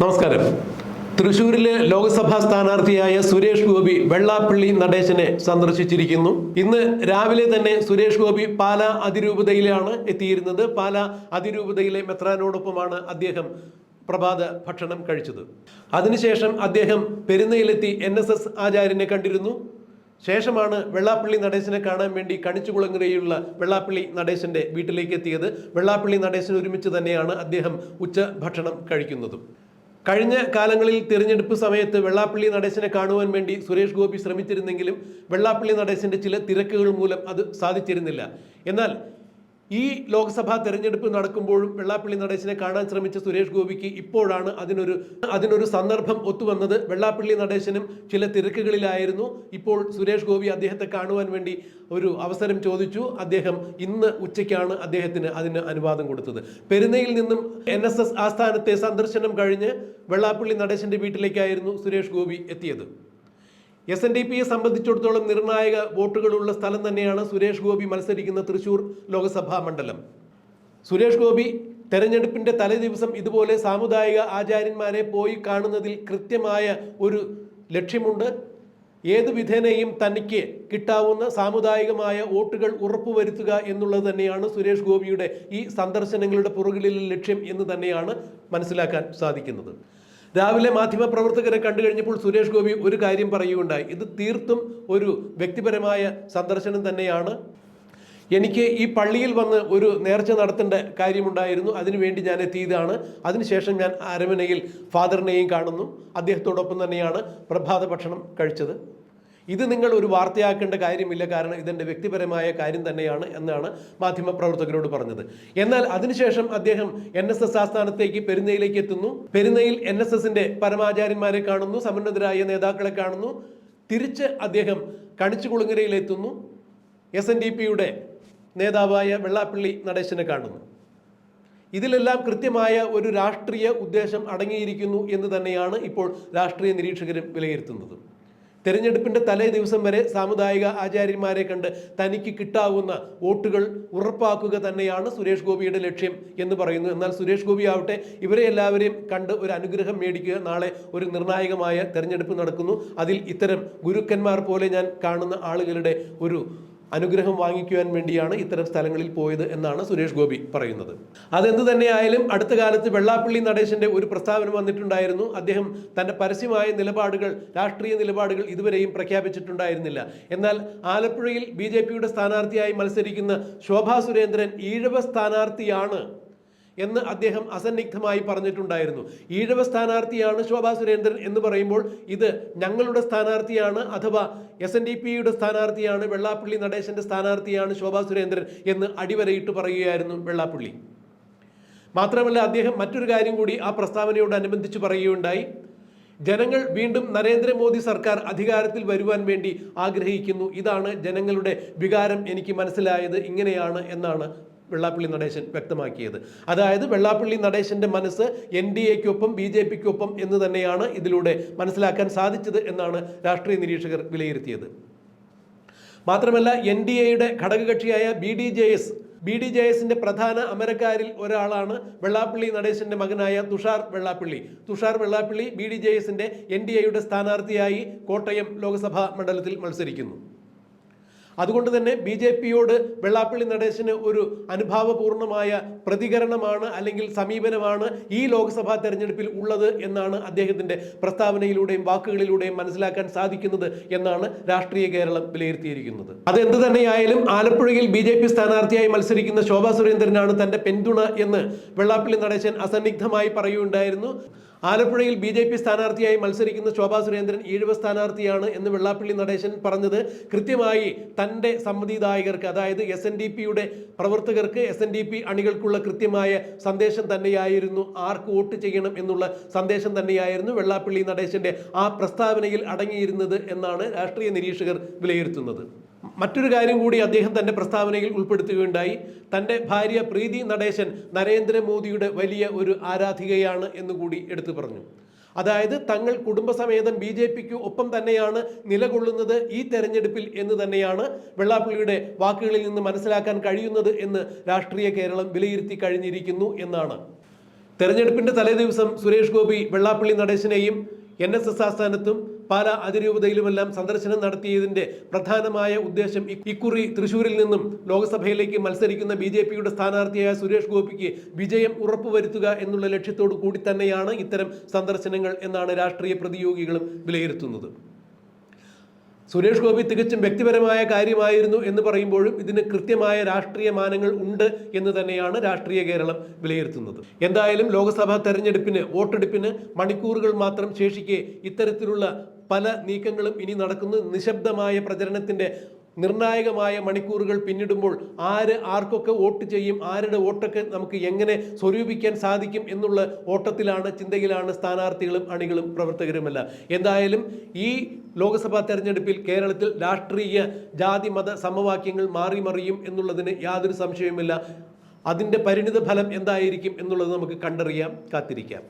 നമസ്കാരം. തൃശൂരിലെ ലോക്സഭാ സ്ഥാനാർത്ഥിയായ സുരേഷ് ഗോപി വെള്ളാപ്പള്ളി നടേശനെ സന്ദർശിച്ചിരിക്കുന്നു. ഇന്ന് രാവിലെ തന്നെ സുരേഷ് ഗോപി പാല അതിരൂപതയിലാണ് എത്തിയിരുന്നത്. പാല അതിരൂപതയിലെ മെത്രാനോടൊപ്പമാണ് അദ്ദേഹം പ്രഭാത ഭക്ഷണം കഴിച്ചത്. അതിനുശേഷം അദ്ദേഹം പെരുന്നയിലെത്തി എൻ എസ് എസ് ആചാര്യനെ കണ്ടിരുന്നു. ശേഷമാണ് വെള്ളാപ്പള്ളി നടേശനെ കാണാൻ വേണ്ടി കണിച്ചുകുളങ്ങരയുള്ള വെള്ളാപ്പള്ളി നടേശന്റെ വീട്ടിലേക്ക് എത്തിയത്. വെള്ളാപ്പള്ളി നടേശൻ ഒരുമിച്ച് തന്നെയാണ് അദ്ദേഹം ഉച്ച ഭക്ഷണം കഴിക്കുന്നതും. കഴിഞ്ഞ കാലങ്ങളിൽ തിരഞ്ഞെടുപ്പ് സമയത്ത് വെള്ളാപ്പള്ളി നടേശനെ കാണുവാൻ വേണ്ടി സുരേഷ് ഗോപി ശ്രമിച്ചിരുന്നെങ്കിലും വെള്ളാപ്പള്ളി നടേശന്റെ ചില തിരക്കുകൾ മൂലം അത് സാധിച്ചിരുന്നില്ല. എന്നാൽ ഈ ലോക്സഭാ തെരഞ്ഞെടുപ്പ് നടക്കുമ്പോഴും വെള്ളാപ്പള്ളി നടേശനെ കാണാൻ ശ്രമിച്ച സുരേഷ് ഗോപിക്ക് ഇപ്പോഴാണ് അതിനൊരു അതിനൊരു സന്ദർഭം ഒത്തുവന്നത്. വെള്ളാപ്പള്ളി നടേശനും ചില തിരക്കുകളിലായിരുന്നു. ഇപ്പോൾ സുരേഷ് ഗോപി അദ്ദേഹത്തെ കാണുവാൻ വേണ്ടി ഒരു അവസരം ചോദിച്ചു. അദ്ദേഹം ഇന്ന് ഉച്ചയ്ക്കാണ് അദ്ദേഹത്തിന് അതിന് അനുവാദം കൊടുത്തത്. പെരുന്നയിൽ നിന്നും എൻ എസ് എസ് ആസ്ഥാനത്തെ സന്ദർശനം കഴിഞ്ഞ് വെള്ളാപ്പള്ളി നടേശന്റെ വീട്ടിലേക്കായിരുന്നു സുരേഷ് ഗോപി എത്തിയത്. എസ് എൻ ഡി പിയെ സംബന്ധിച്ചിടത്തോളം നിർണായക വോട്ടുകളുള്ള സ്ഥലം തന്നെയാണ് സുരേഷ് ഗോപി മത്സരിക്കുന്ന തൃശൂർ ലോക്സഭാ മണ്ഡലം. സുരേഷ് ഗോപി തെരഞ്ഞെടുപ്പിന്റെ തലേദിവസം ഇതുപോലെ സാമുദായിക ആചാര്യന്മാരെ പോയി കാണുന്നതിൽ കൃത്യമായ ഒരു ലക്ഷ്യമുണ്ട്. ഏത് വിധേനയും തനിക്ക് കിട്ടാവുന്ന സാമുദായികമായ വോട്ടുകൾ ഉറപ്പുവരുത്തുക എന്നുള്ളത് തന്നെയാണ് സുരേഷ് ഗോപിയുടെ ഈ സന്ദർശനങ്ങളുടെ പുറകിലുള്ള ലക്ഷ്യം എന്ന് തന്നെയാണ് മനസ്സിലാക്കാൻ സാധിക്കുന്നത്. രാവിലെ മാധ്യമപ്രവർത്തകരെ കണ്ടു കഴിഞ്ഞപ്പോൾ സുരേഷ് ഗോപി ഒരു കാര്യം പറയുകയുണ്ടായി. ഇത് തീർത്തും ഒരു വ്യക്തിപരമായ സന്ദർശനം തന്നെയാണ്. എനിക്ക് ഈ പള്ളിയിൽ വന്ന് ഒരു നേർച്ച നടത്തേണ്ട കാര്യമുണ്ടായിരുന്നു. അതിനുവേണ്ടി ഞാൻ എത്തിയതാണ്. അതിനുശേഷം ഞാൻ അരമനയിൽ ഫാദറിനെയും കാണുന്നു. അദ്ദേഹത്തോടൊപ്പം തന്നെയാണ് പ്രഭാത ഭക്ഷണം കഴിച്ചത്. ഇത് നിങ്ങൾ ഒരു വാർത്തയാക്കേണ്ട കാര്യമില്ല കാരണം ഇതെന്റെ വ്യക്തിപരമായ കാര്യം തന്നെയാണ് എന്നാണ് മാധ്യമപ്രവർത്തകരോട് പറഞ്ഞത്. എന്നാൽ അതിനുശേഷം അദ്ദേഹം എൻ എസ് എസ് ആസ്ഥാനത്തേക്ക് പെരുന്നയിലേക്ക് എത്തുന്നു. പെരുന്നയിൽ എൻ എസ് എസിന്റെ പരമാചാര്യന്മാരെ കാണുന്നു സമന്നതരായ നേതാക്കളെ കാണുന്നു. തിരിച്ച് അദ്ദേഹം കണിച്ചുകുളുങ്ങരയിൽ എത്തുന്നു. എസ് എൻ ഡി പിയുടെ നേതാവായ വെള്ളാപ്പള്ളി നടേശനെ കാണുന്നു. ഇതിലെല്ലാം കൃത്യമായ ഒരു രാഷ്ട്രീയ ഉദ്ദേശം അടങ്ങിയിരിക്കുന്നു എന്ന് തന്നെയാണ് ഇപ്പോൾ രാഷ്ട്രീയ നിരീക്ഷകരും വിലയിരുത്തുന്നത്. തെരഞ്ഞെടുപ്പിന്റെ തലേ ദിവസം വരെ സാമുദായിക ആചാര്യന്മാരെ കണ്ട് തനിക്ക് കിട്ടാവുന്ന വോട്ടുകൾ ഉറപ്പാക്കുക തന്നെയാണ് സുരേഷ് ഗോപിയുടെ ലക്ഷ്യം എന്ന് പറയുന്നു. എന്നാൽ സുരേഷ് ഗോപി ആവട്ടെ ഇവരെ എല്ലാവരെയും കണ്ട് ഒരു അനുഗ്രഹം മേടിക്കുക നാളെ ഒരു നിർണായകമായ തെരഞ്ഞെടുപ്പ് നടക്കുന്നു. അതിൽ ഇത്തരം ഗുരുക്കന്മാർ പോലെ ഞാൻ കാണുന്ന ആളുകളുടെ ഒരു അനുഗ്രഹം വാങ്ങിക്കുവാൻ വേണ്ടിയാണ് ഇത്തരം സ്ഥലങ്ങളിൽ പോയത് എന്നാണ് സുരേഷ് ഗോപി പറയുന്നത്. അതെന്ത് തന്നെയായാലും അടുത്ത കാലത്ത് വെള്ളാപ്പള്ളി നടേശന്റെ ഒരു പ്രസ്താവന വന്നിട്ടുണ്ടായിരുന്നു. അദ്ദേഹം തന്റെ പരസ്യമായ നിലപാടുകൾ രാഷ്ട്രീയ നിലപാടുകൾ ഇതുവരെയും പ്രഖ്യാപിച്ചിട്ടുണ്ടായിരുന്നില്ല. എന്നാൽ ആലപ്പുഴയിൽ ബി സ്ഥാനാർത്ഥിയായി മത്സരിക്കുന്ന ശോഭാ സുരേന്ദ്രൻ ഈഴവ സ്ഥാനാർത്ഥിയാണ് എന്ന് അദ്ദേഹം അസന്നിഗ്ധമായി പറഞ്ഞിട്ടുണ്ടായിരുന്നു. ഈഴവ സ്ഥാനാർത്ഥിയാണ് ശോഭാ സുരേന്ദ്രൻ എന്ന് പറയുമ്പോൾ ഇത് ഞങ്ങളുടെ സ്ഥാനാർത്ഥിയാണ് അഥവാ എസ് എൻ ഡി പിയുടെ സ്ഥാനാർത്ഥിയാണ് വെള്ളാപ്പള്ളി നടേശന്റെ സ്ഥാനാർത്ഥിയാണ് ശോഭാ സുരേന്ദ്രൻ എന്ന് അടിവരയിട്ട് പറയുകയായിരുന്നു വെള്ളാപ്പള്ളി. മാത്രമല്ല അദ്ദേഹം മറ്റൊരു കാര്യം കൂടി ആ പ്രസ്താവനയോടനുബന്ധിച്ച് പറയുകയുണ്ടായി. ജനങ്ങൾ വീണ്ടും നരേന്ദ്രമോദി സർക്കാർ അധികാരത്തിൽ വരുവാൻ വേണ്ടി ആഗ്രഹിക്കുന്നു. ഇതാണ് ജനങ്ങളുടെ വികാരം എനിക്ക് മനസ്സിലായത് ഇങ്ങനെയാണ് എന്നാണ് വെള്ളാപ്പള്ളി നടേശൻ വ്യക്തമാക്കിയത്. അതായത് വെള്ളാപ്പള്ളി നടേശന്റെ മനസ്സ് എൻ ഡി എക്കൊപ്പം ബി ജെ പിക്കൊപ്പം എന്ന് തന്നെയാണ് ഇതിലൂടെ മനസ്സിലാക്കാൻ സാധിച്ചത് എന്നാണ് രാഷ്ട്രീയ നിരീക്ഷകർ വിലയിരുത്തിയത്. മാത്രമല്ല എൻ ഡി എയുടെ ഘടകകക്ഷിയായ B D J S B D J എസിന്റെ പ്രധാന അമരക്കാരിൽ ഒരാളാണ് വെള്ളാപ്പള്ളി നടേശന്റെ മകനായ Thushar Vellappally. Thushar Vellappally B D J എസിന്റെ എൻ ഡി എയുടെ സ്ഥാനാർത്ഥിയായി കോട്ടയം ലോക്സഭാ മണ്ഡലത്തിൽ മത്സരിക്കുന്നു. അതുകൊണ്ട് തന്നെ ബി ജെ പിയോട് വെള്ളാപ്പള്ളി നടേശന് ഒരു അനുഭാവപൂർണമായ പ്രതികരണമാണ് അല്ലെങ്കിൽ സമീപനമാണ് ഈ ലോക്സഭാ തെരഞ്ഞെടുപ്പിൽ ഉള്ളത് എന്നാണ് അദ്ദേഹത്തിന്റെ പ്രസ്താവനയിലൂടെയും വാക്കുകളിലൂടെയും മനസ്സിലാക്കാൻ സാധിക്കുന്നത് എന്നാണ് രാഷ്ട്രീയ കേരളം വിലയിരുത്തിയിരിക്കുന്നത്. അതെന്ത് തന്നെയായാലും ആലപ്പുഴയിൽ ബി ജെ പി സ്ഥാനാർത്ഥിയായി മത്സരിക്കുന്ന ശോഭാ സുരേന്ദ്രനാണ് തന്റെ പിന്തുണ എന്ന് വെള്ളാപ്പള്ളി നടേശൻ അസന്നിഗ്ധമായി പറയുകയുണ്ടായിരുന്നു. ആലപ്പുഴയിൽ ബി ജെ പി സ്ഥാനാർത്ഥിയായി മത്സരിക്കുന്ന ശോഭാ സുരേന്ദ്രൻ ഈഴവ സ്ഥാനാർത്ഥിയാണ് എന്ന് വെള്ളാപ്പള്ളി നടേശൻ പറഞ്ഞത്. കൃത്യമായി തന്റെ സമ്മതിദായകർക്ക് അതായത് എസ് എൻ ഡി പിയുടെ പ്രവർത്തകർക്ക് എസ് എൻ ഡി പി അണികൾക്കുള്ള കൃത്യമായ സന്ദേശം തന്നെയായിരുന്നു ആർക്ക് വോട്ട് ചെയ്യണം എന്നുള്ള സന്ദേശം തന്നെയായിരുന്നു വെള്ളാപ്പള്ളി നടേശന്റെ ആ പ്രസ്താവനയിൽ അടങ്ങിയിരുന്നത് എന്നാണ് രാഷ്ട്രീയ നിരീക്ഷകർ വിലയിരുത്തുന്നത്. മറ്റൊരു കാര്യം കൂടി അദ്ദേഹം തന്റെ പ്രസ്താവനയിൽ ഉൾപ്പെടുത്തുകയുണ്ടായി. തന്റെ ഭാര്യ പ്രീതി നടേശൻ നരേന്ദ്രമോദിയുടെ വലിയ ഒരു ആരാധികയാണ് എന്നുകൂടി എടുത്തു പറഞ്ഞു. അതായത് തങ്ങൾ കുടുംബസമേതം ബി ജെ പിക്ക് ഒപ്പം തന്നെയാണ് നിലകൊള്ളുന്നത് ഈ തെരഞ്ഞെടുപ്പിൽ എന്ന് തന്നെയാണ് വെള്ളാപ്പള്ളിയുടെ വാക്കുകളിൽ നിന്ന് മനസ്സിലാക്കാൻ കഴിയുന്നത് എന്ന് രാഷ്ട്രീയ കേരളം വിലയിരുത്തി കഴിഞ്ഞിരിക്കുന്നു എന്നാണ്. തെരഞ്ഞെടുപ്പിന്റെ തലേദിവസം സുരേഷ് ഗോപി വെള്ളാപ്പള്ളി നടേശനെയും എൻ എസ് എസ് ആസ്ഥാനത്തും പാല അതിരൂപതയിലുമെല്ലാം സന്ദർശനം നടത്തിയതിന്റെ പ്രധാനമായ ഉദ്ദേശം ഇക്കുറി തൃശൂരിൽ നിന്നും ലോക്സഭയിലേക്ക് മത്സരിക്കുന്ന ബി ജെ പിയുടെ സ്ഥാനാർത്ഥിയായ സുരേഷ് ഗോപിക്ക് വിജയം ഉറപ്പുവരുത്തുക എന്നുള്ള ലക്ഷ്യത്തോടു കൂടി തന്നെയാണ് ഇത്തരം സന്ദർശനങ്ങൾ എന്നാണ് രാഷ്ട്രീയ പ്രതിയോഗികളും വിലയിരുത്തുന്നത്. സുരേഷ് ഗോപി തികച്ചും വ്യക്തിപരമായ കാര്യമായിരുന്നു എന്ന് പറയുമ്പോഴും ഇതിന് കൃത്യമായ രാഷ്ട്രീയ മാനങ്ങൾ ഉണ്ട് എന്ന് തന്നെയാണ് രാഷ്ട്രീയ കേരളം വിലയിരുത്തുന്നത്. എന്തായാലും ലോക്സഭാ തെരഞ്ഞെടുപ്പിന് വോട്ടെടുപ്പിന് മണിക്കൂറുകൾ മാത്രം ശേഷിക്കെ ഇത്തരത്തിലുള്ള പല നീക്കങ്ങളും ഇനി നടക്കുന്നു. നിശബ്ദമായ പ്രചരണത്തിന്റെ നിർണായകമായ മണിക്കൂറുകൾ പിന്നിടുമ്പോൾ ആര് ആർക്കൊക്കെ വോട്ട് ചെയ്യും ആരുടെ വോട്ടൊക്കെ നമുക്ക് എങ്ങനെ സ്വരൂപിക്കാൻ സാധിക്കും എന്നുള്ള ഓട്ടത്തിലാണ് ചിന്തയിലാണ് സ്ഥാനാർത്ഥികളും അണികളും പ്രവർത്തകരുമല്ല. എന്തായാലും ഈ ലോക്സഭാ തെരഞ്ഞെടുപ്പിൽ കേരളത്തിൽ രാഷ്ട്രീയ ജാതി മത സമവാക്യങ്ങൾ മാറി മറിയും എന്നുള്ളതിന് യാതൊരു സംശയവുമില്ല. അതിന്റെ പരിണിത ഫലം എന്തായിരിക്കും എന്നുള്ളത് നമുക്ക് കണ്ടറിയാം കാത്തിരിക്കാം.